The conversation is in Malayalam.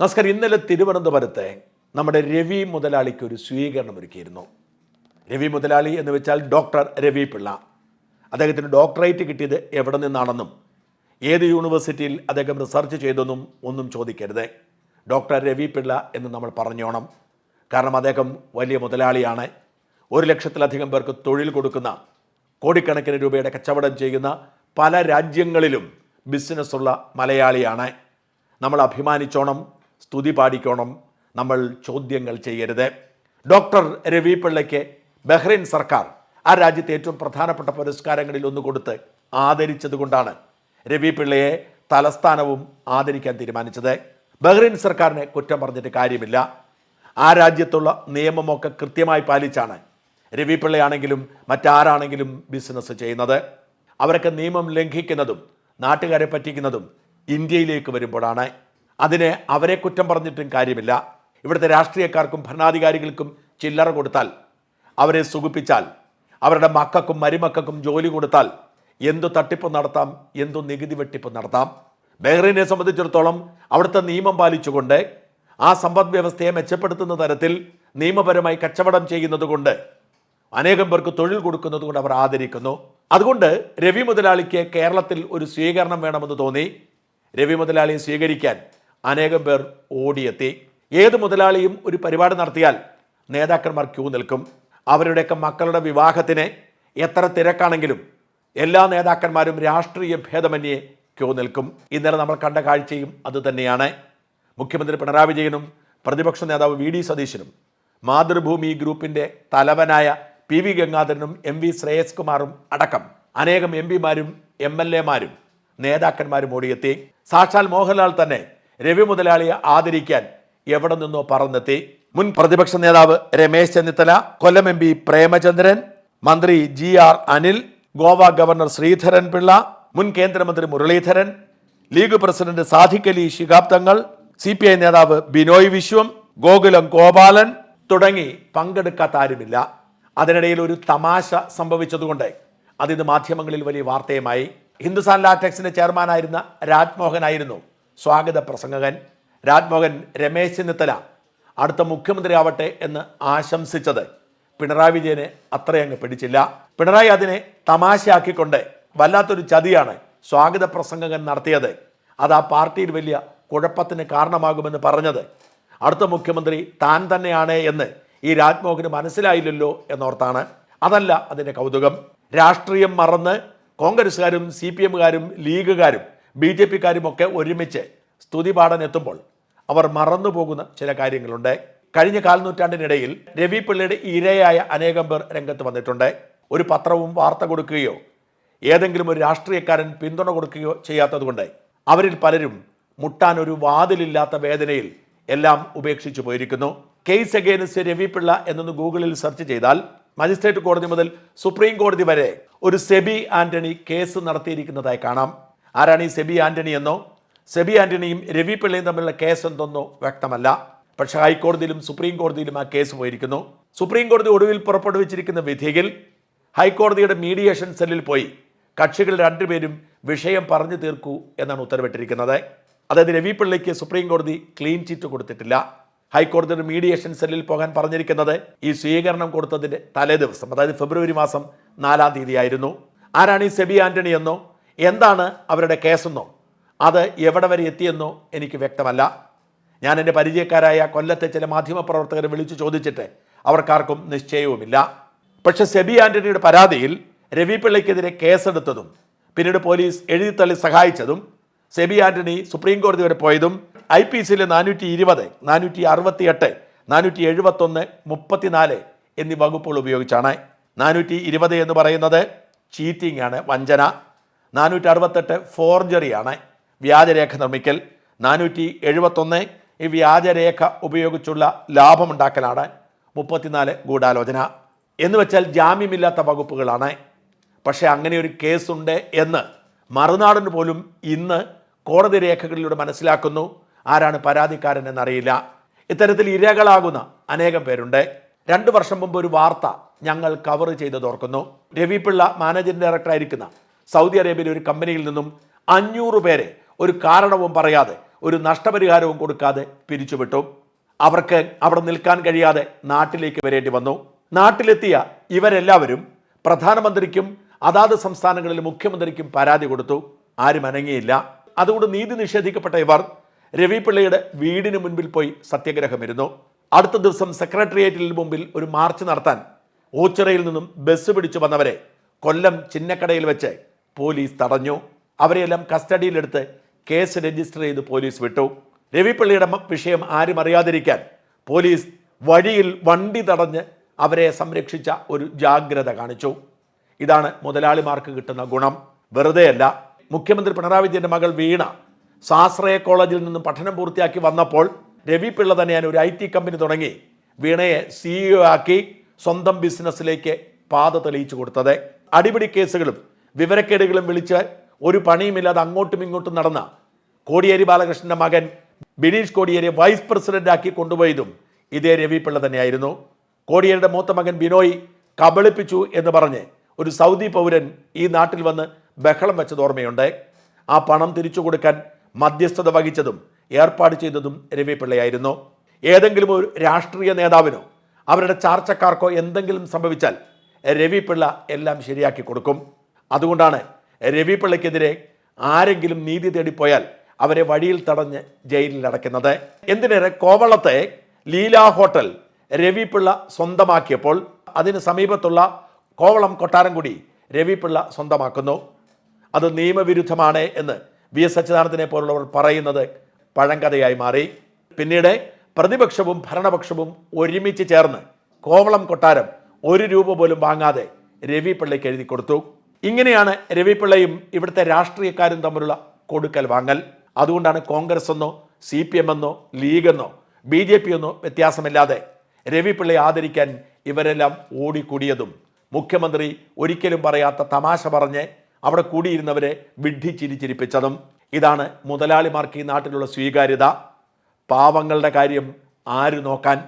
നമസ്കാരം ഇന്നലെ തിരുവനന്തപുരത്തെ നമ്മുടെ രവി മുതലാളിക്ക് ഒരു സ്വീകരണം ഒരുക്കിയിരുന്നു. രവി മുതലാളി എന്ന് വെച്ചാൽ ഡോക്ടർ രവി പിള്ള. അദ്ദേഹത്തിന് ഡോക്ടറേറ്റ് കിട്ടിയത് എവിടെ നിന്നാണെന്നും ഏത് യൂണിവേഴ്സിറ്റിയിൽ അദ്ദേഹം റിസർച്ച് ചെയ്തെന്നും ഒന്നും ചോദിക്കരുത്. ഡോക്ടർ രവി പിള്ള എന്ന് നമ്മൾ പറഞ്ഞോണം. കാരണം അദ്ദേഹം വലിയ മുതലാളിയാണ്. ഒരു ലക്ഷത്തിലധികം പേർക്ക് തൊഴിൽ കൊടുക്കുന്ന കോടിക്കണക്കിന് രൂപയുടെ കച്ചവടം ചെയ്യുന്ന പല രാജ്യങ്ങളിലും ബിസിനസ്സുള്ള മലയാളിയാണ്. നമ്മൾ അഭിമാനിച്ചോണം സ്തുതി പാടിക്കണം നമ്മൾ ചോദ്യങ്ങൾ ചെയ്യരുത്. ഡോക്ടർ രവി പിള്ളയ്ക്ക് ബഹ്റൈൻ സർക്കാർ ആ രാജ്യത്തെ ഏറ്റവും പ്രധാനപ്പെട്ട പുരസ്കാരങ്ങളിൽ ഒന്ന് കൊടുത്ത് ആദരിച്ചതുകൊണ്ടാണ് രവി പിള്ളയെ തലസ്ഥാനവും ആദരിക്കാൻ തീരുമാനിച്ചത്. ബഹ്റൈൻ സർക്കാരിനെ കുറ്റം പറഞ്ഞിട്ട് കാര്യമില്ല. ആ രാജ്യത്തുള്ള നിയമമൊക്കെ കൃത്യമായി പാലിച്ചാണ് രവി പിള്ളയാണെങ്കിലും മറ്റാരാണെങ്കിലും ബിസിനസ് ചെയ്യുന്നത്. അവരൊക്കെ നിയമം ലംഘിക്കുന്നതും നാട്ടുകാരെ പറ്റിക്കുന്നതും ഇന്ത്യയിലേക്ക് വരുമ്പോഴാണ്. അതിന് അവരെ കുറ്റം പറഞ്ഞിട്ടും കാര്യമില്ല. ഇവിടുത്തെ രാഷ്ട്രീയക്കാർക്കും ഭരണാധികാരികൾക്കും ചില്ലറ കൊടുത്താൽ അവരെ സുഖിപ്പിച്ചാൽ അവരുടെ മക്കൾക്കും മരുമക്കൾക്കും ജോലി കൊടുത്താൽ എന്തു തട്ടിപ്പ് നടത്താം എന്തു നികുതി വെട്ടിപ്പ് നടത്താം. ബഹ്റൈനെ സംബന്ധിച്ചിടത്തോളം അവിടുത്തെ നിയമം പാലിച്ചുകൊണ്ട് ആ സമ്പദ് വ്യവസ്ഥയെ മെച്ചപ്പെടുത്തുന്ന തരത്തിൽ നിയമപരമായി കച്ചവടം ചെയ്യുന്നത് കൊണ്ട് അനേകം പേർക്ക് തൊഴിൽ കൊടുക്കുന്നത് കൊണ്ട് അവർ ആദരിക്കുന്നു. അതുകൊണ്ട് രവി മുതലാളിക്ക് കേരളത്തിൽ ഒരു സ്വീകരണം വേണമെന്ന് തോന്നി. രവി മുതലാളിയെ സ്വീകരിക്കാൻ അനേകം പേർ ഓടിയെത്തി. ഏത് മുതലാളിയും ഒരു പരിപാടി നടത്തിയാൽ നേതാക്കന്മാർ ക്യൂ നിൽക്കും. അവരുടെയൊക്കെ മക്കളുടെ വിവാഹത്തിന് എത്ര തിരക്കാണെങ്കിലും എല്ലാ നേതാക്കന്മാരും രാഷ്ട്രീയ ഭേദമന്യേ ക്യൂ നിൽക്കും. ഇന്നലെ നമ്മൾ കണ്ട കാഴ്ചയും അതുതന്നെയാണ്. മുഖ്യമന്ത്രി പിണറായി വിജയനും പ്രതിപക്ഷ നേതാവ് വി ഡി സതീശനും മാതൃഭൂമി ഗ്രൂപ്പിന്റെ തലവനായ പി വി ഗംഗാധരനും എം വി ശ്രേയസ് കുമാറും അടക്കം അനേകം എം പിമാരും എം എൽ എമാരും നേതാക്കന്മാരും ഓടിയെത്തി. സാക്ഷാൽ മോഹൻലാൽ തന്നെ രവി മുതലാളിയെ ആദരിക്കാൻ എവിടെ നിന്നോ പറന്നെത്തി. മുൻ പ്രതിപക്ഷ നേതാവ് രമേശ് ചെന്നിത്തല കൊല്ലം എം പി പ്രേമചന്ദ്രൻ മന്ത്രി G R Anil Goa governor Sreedharan Pillai മുൻ കേന്ദ്രമന്ത്രി Muraleedharan league president Sadiq Ali Shihab Thangal C P I നേതാവ് ബിനോയ് വിശ്വം ഗോകുലം ഗോപാലൻ തുടങ്ങി പങ്കെടുക്കാത്ത ആരുമില്ല. അതിനിടയിൽ ഒരു തമാശ സംഭവിച്ചതുകൊണ്ട് അതിന് മാധ്യമങ്ങളിൽ വലിയ വാർത്തയുമായി ഹിന്ദുസ്ഥാൻ ലാറ്റക്സിന്റെ ചെയർമാനായിരുന്ന രാജ്മോഹൻ ആയിരുന്നു സ്വാഗത പ്രസംഗകൻ രാജ്മോഹൻ രമേശ് ചെന്നിത്തല അടുത്ത മുഖ്യമന്ത്രിയാവട്ടെ എന്ന് ആശംസിച്ചത് പിണറായി വിജയനെ അത്രയങ്ങ് പിടിച്ചില്ല. പിണറായി അതിനെ തമാശയാക്കിക്കൊണ്ട് വല്ലാത്തൊരു ചതിയാണ് സ്വാഗത പ്രസംഗകൻ നടത്തിയത്. അത് ആ പാർട്ടിയിൽ വലിയ കുഴപ്പത്തിന് കാരണമാകുമെന്ന് പറഞ്ഞത്. അടുത്ത മുഖ്യമന്ത്രി താൻ തന്നെയാണ് എന്ന് ഈ രാജ്മോഹന് മനസ്സിലായില്ലല്ലോ എന്നോർത്താണ്. അതല്ല അതിന്റെ കൗതുകം. രാഷ്ട്രീയം മറന്ന് കോൺഗ്രസ്സുകാരും സി പി എമ്മുകാരും ലീഗുകാരും ബി ജെ പിക്കാരുമൊക്കെ ഒരുമിച്ച് സ്തുതി പാടാനെത്തുമ്പോൾ അവർ മറന്നു പോകുന്ന ചില കാര്യങ്ങളുണ്ട്. കഴിഞ്ഞ കാൽനൂറ്റാണ്ടിനിടയിൽ രവി പിള്ളയുടെ ഇരയായ അനേകം പേർ രംഗത്ത് വന്നിട്ടുണ്ട്. ഒരു പത്രവും വാർത്ത കൊടുക്കുകയോ ഏതെങ്കിലും ഒരു രാഷ്ട്രീയക്കാരൻ പിന്തുണ കൊടുക്കുകയോ ചെയ്യാത്തതുകൊണ്ട് അവരിൽ പലരും മുട്ടാൻ ഒരു വാതിലില്ലാത്ത വേദനയിൽ എല്ലാം ഉപേക്ഷിച്ചു പോയിരിക്കുന്നു. കേസ് അഗേൻസ്റ്റ് രവി പിള്ള എന്നൊന്ന് ഗൂഗിളിൽ സെർച്ച് ചെയ്താൽ മജിസ്ട്രേറ്റ് കോടതി മുതൽ സുപ്രീം കോടതി വരെ ഒരു സെബി ആന്റണി കേസ് നടത്തിയിരിക്കുന്നതായി കാണാം. ആരാണ് ഈ സെബി ആന്റണി എന്നോ? സെബി ആന്റണിയും രവി പിള്ളയും തമ്മിലുള്ള കേസ് എന്തെന്നോ വ്യക്തമല്ല. പക്ഷേ ഹൈക്കോടതിയിലും സുപ്രീം കോടതിയിലും ആ കേസ് പോയിരിക്കുന്നു. സുപ്രീം കോടതി ഒടുവിൽ പുറപ്പെടുവിച്ചിരിക്കുന്ന വിധിയിൽ ഹൈക്കോടതിയുടെ മീഡിയേഷൻ സെല്ലിൽ പോയി. കക്ഷികൾ രണ്ടുപേരും വിഷയം പറഞ്ഞു തീർക്കൂ എന്നാണ് ഉത്തരവിട്ടിരിക്കുന്നത്. അതായത് രവി പിള്ളയ്ക്ക് സുപ്രീം കോടതി ക്ലീൻ ചിറ്റ് കൊടുത്തിട്ടില്ല. ഹൈക്കോടതിയുടെ മീഡിയേഷൻ സെല്ലിൽ പോകാൻ പറഞ്ഞിരിക്കുന്നത് ഈ സ്വീകരണം കൊടുത്തതിന്റെ തലേ ദിവസം അതായത് ഫെബ്രുവരി മാസം നാലാം തീയതി ആയിരുന്നു ആരാണ് ഈ സെബി ആന്റണി എന്നോ? എന്താണ് അവരുടെ കേസെന്നോ? അത് എവിടെ വരെ എത്തിയെന്നോ എനിക്ക് വ്യക്തമല്ല. ഞാൻ എന്റെ പരിചയക്കാരായ കൊല്ലത്തെ ചില മാധ്യമപ്രവർത്തകരെ വിളിച്ചു ചോദിച്ചിട്ട് അവർക്കാർക്കും നിശ്ചയവുമില്ല. പക്ഷെ സെബി ആന്റണിയുടെ പരാതിയിൽ രവി പിള്ളയ്ക്കെതിരെ കേസെടുത്തതും പിന്നീട് പോലീസ് എഴുതിത്തള്ളി സഹായിച്ചതും സെബി ആന്റണി സുപ്രീം കോടതി വരെ പോയതും ഐ പി സിയിലെ നാനൂറ്റി ഇരുപത് നാനൂറ്റി അറുപത്തി എട്ട് നാനൂറ്റി എഴുപത്തൊന്ന് മുപ്പത്തിനാല് എന്നീ വകുപ്പുകൾ ഉപയോഗിച്ചാണ്. നാനൂറ്റി ഇരുപത് എന്ന് പറയുന്നത് ചീറ്റിംഗ് ആണ് വഞ്ചന. നാനൂറ്റി അറുപത്തെട്ട് ഫോർജറിയാണ് വ്യാജരേഖ നിർമ്മിക്കൽ. നാനൂറ്റി എഴുപത്തൊന്ന് ഈ വ്യാജരേഖ ഉപയോഗിച്ചുള്ള ലാഭമുണ്ടാക്കലാണ്. മുപ്പത്തിനാല് ഗൂഢാലോചന. എന്ന് വെച്ചാൽ ജാമ്യമില്ലാത്ത വകുപ്പുകളാണ്. പക്ഷേ അങ്ങനെ ഒരു കേസുണ്ട് എന്ന് മറുനാടിന് പോലും ഇന്ന് കോടതി രേഖകളിലൂടെ മനസ്സിലാക്കുന്നു. ആരാണ് പരാതിക്കാരൻ എന്നറിയില്ല ഇത്തരത്തിൽ ഇരകളാകുന്ന അനേകം പേരുണ്ട്. രണ്ട് വർഷം മുമ്പ് ഒരു വാർത്ത ഞങ്ങൾ കവർ ചെയ്ത് തോർക്കുന്നു രവി പിള്ള മാനേജിംഗ് ഡയറക്ടർ ആയിരിക്കുന്ന സൗദി അറേബ്യയിലെ ഒരു കമ്പനിയിൽ നിന്നും അഞ്ഞൂറ് പേരെ ഒരു കാരണവും പറയാതെ ഒരു നഷ്ടപരിഹാരവും കൊടുക്കാതെ പിരിച്ചുവിട്ടു. അവർക്ക് അവിടെ നിൽക്കാൻ കഴിയാതെ നാട്ടിലേക്ക് വരേണ്ടി വന്നു. നാട്ടിലെത്തിയ ഇവരെല്ലാവരും പ്രധാനമന്ത്രിക്കും അതാത് സംസ്ഥാനങ്ങളിലെ മുഖ്യമന്ത്രിക്കും പരാതി കൊടുത്തു. ആരും അനങ്ങിയില്ല. അതുകൊണ്ട് നീതി നിഷേധിക്കപ്പെട്ട ഇവർ രവിപിള്ളയുടെ വീടിന് മുൻപിൽ പോയി സത്യാഗ്രഹമിരുന്നു. അടുത്ത ദിവസം സെക്രട്ടേറിയറ്റിന് മുമ്പിൽ ഒരു മാർച്ച് നടത്താൻ ഓച്ചിറയിൽ നിന്നും ബസ് പിടിച്ചു വന്നവരെ കൊല്ലം ചിന്നക്കടയിൽ വെച്ച് പോലീസ് തടഞ്ഞു. അവരെയെല്ലാം കസ്റ്റഡിയിലെടുത്ത് കേസ് രജിസ്റ്റർ ചെയ്ത് പോലീസ് വിട്ടു. രവിപ്പള്ളിയുടെ വിഷയം ആരും അറിയാതിരിക്കാൻ പോലീസ് വഴിയിൽ വണ്ടി തടഞ്ഞ് അവരെ സംരക്ഷിച്ച ഒരു ജാഗ്രത കാണിച്ചു. ഇതാണ് മുതലാളിമാർക്ക് കിട്ടുന്ന ഗുണം. വെറുതെയല്ല. മുഖ്യമന്ത്രി പിണറായി വിജയന്റെ മകൾ വീണ സാശ്രയ കോളേജിൽ നിന്നും പഠനം പൂർത്തിയാക്കി വന്നപ്പോൾ രവി പിള്ള തന്നെയാണ് ഒരു ഐ ടി കമ്പനി തുടങ്ങി വീണയെ സിഇഒ ആക്കി സ്വന്തം ബിസിനസ്സിലേക്ക് പാത തെളിയിച്ചു കൊടുത്തത്. അടിപിടി കേസുകളും വിവരക്കേടുകളും വിളിച്ച് ഒരു പണിയുമില്ലാതെ അങ്ങോട്ടും ഇങ്ങോട്ടും നടന്ന കോടിയേരി ബാലകൃഷ്ണന്റെ മകൻ ബിനീഷ് കോടിയേരി വൈസ് പ്രസിഡന്റ് ആക്കി കൊണ്ടുപോയതും ഇതേ രവിപിള്ള തന്നെയായിരുന്നു. കോടിയേരിയുടെ മൂത്ത മകൻ ബിനോയ് കബളിപ്പിച്ചു എന്ന് പറഞ്ഞ് ഒരു സൗദി പൗരൻ ഈ നാട്ടിൽ വന്ന് ബഹളം വെച്ചത് ഓർമ്മയുണ്ട്. ആ പണം തിരിച്ചു കൊടുക്കാൻ മധ്യസ്ഥത വഹിച്ചതും ഏർപ്പാട് ചെയ്തതും രവിപിള്ളയായിരുന്നു ഏതെങ്കിലും ഒരു രാഷ്ട്രീയ നേതാവിനോ അവരുടെ ചാർച്ചക്കാർക്കോ എന്തെങ്കിലും സംഭവിച്ചാൽ രവിപിള്ള എല്ലാം ശരിയാക്കി കൊടുക്കും. അതുകൊണ്ടാണ് രവി പിള്ളയ്ക്കെതിരെ ആരെങ്കിലും നീതി തേടിപ്പോയാൽ അവരെ വഴിയിൽ തടഞ്ഞ് ജയിലിൽ അടയ്ക്കുന്നത്. എന്തിനേറെ കോവളത്തെ ലീല ഹോട്ടൽ രവി പിള്ള സ്വന്തമാക്കിയപ്പോൾ അതിന് സമീപത്തുള്ള കോവളം കൊട്ടാരംകുടി രവി പിള്ള സ്വന്തമാക്കുന്നു. അത് നിയമവിരുദ്ധമാണ് എന്ന് വി എസ് അച്യുതാനന്ദനെ പോലുള്ളവർ പറയുന്നത് പഴങ്കഥയായി മാറി. പിന്നീട് പ്രതിപക്ഷവും ഭരണപക്ഷവും ഒരുമിച്ച് ചേർന്ന് കോവളം കൊട്ടാരം ഒരു രൂപ പോലും വാങ്ങാതെ രവി പിള്ളയ്ക്ക് എഴുതി കൊടുത്തു. ഇങ്ങനെയാണ് രവിപിള്ളയും ഇവിടുത്തെ രാഷ്ട്രീയക്കാരും തമ്മിലുള്ള കൊടുക്കൽ വാങ്ങൽ. അതുകൊണ്ടാണ് കോൺഗ്രസ് എന്നോ സി പി എം എന്നോ ലീഗെന്നോ ബി ജെ പി എന്നോ വ്യത്യാസമില്ലാതെ രവിപിള്ളയെ ആദരിക്കാൻ ഇവരെല്ലാം ഓടിക്കൂടിയതും. മുഖ്യമന്ത്രി ഒരിക്കലും പറയാത്ത തമാശ പറഞ്ഞ് അവിടെ കൂടിയിരുന്നവരെ വിഡ്ഢിച്ചിരിച്ചിരിപ്പിച്ചതും. ഇതാണ് മുതലാളിമാർക്ക് ഈ നാട്ടിലുള്ള സ്വീകാര്യത. പാവങ്ങളുടെ കാര്യം ആര് നോക്കാൻ